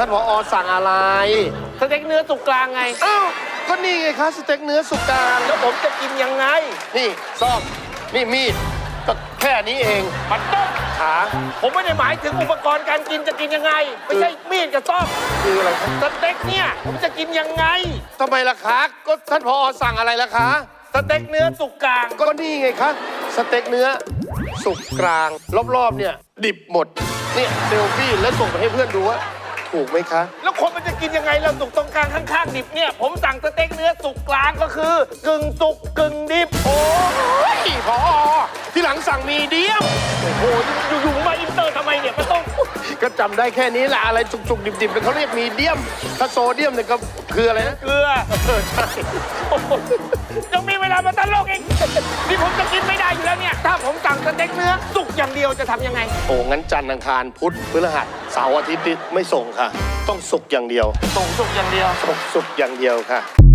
ท่านผอสั่งอะไร สเต็กเนื้อสุกกลางไง อ้าวก็นี่ไงคะสเต็กเนื้อสุกกลาง แล้วผมจะกินยังไง นี่ซ่อมนี่มีดก็แค่นี้เองมันต้มขา ผมไม่ได้หมายถึงอุปกรณ์การกินจะกินยังไง ไม่ใช่มีดกับซ่อมคืออะไรครับสเต็กเนี่ยผมจะกินยังไง ทำไมล่ะคะก็ท่านผอสั่งอะไรล่ะคะ สเต็กเนื้อสุกกลาง ก็นี่ไงคะสเต็กเนื้อสุกกลาง รอบๆเนี่ยดิบหมดเนี่ยเซลฟี่แล้วส่งไปให้เพื่อนดูว่า ถูกไหมคะ แล้วคนมันจะกินยังไงเราสุกตรงกลางข้างๆดิบเนี่ย ผมสั่งสเต็กเนื้อสุกกลางก็คือกึ่งสุกกึ่งดิบ โอ้เฮ้ยผอที่หลังสั่งมีเดียมโหอยู่ๆมาอินเตอร์ทำไมเนี่ยมันต้อง ก็จำได้แค่นี้แหละอะไรจุกๆ ดิบๆเนี่ยเขาเรียกมีเดียม ถ้าโซเดียมเนี่ยก็คืออะไรนะ เกลือเออใช่โอ้โหยังมีเวลามาตลกอีกนี่ผมจะกินไม่ได้อยู่แล้วเนี่ย ถ้าผมสั่งสเต็กเนื้อสุกอย่างเดียวจะทำยังไง โอ้งั้นจันทร์อังคารพุธพฤหัส เสาร์อาทิตย์นี่ไม่ส่งค่ะ ต้องสุกอย่างเดียว ส่งสุกอย่างเดียว สุกสุกอย่างเดียวค่ะ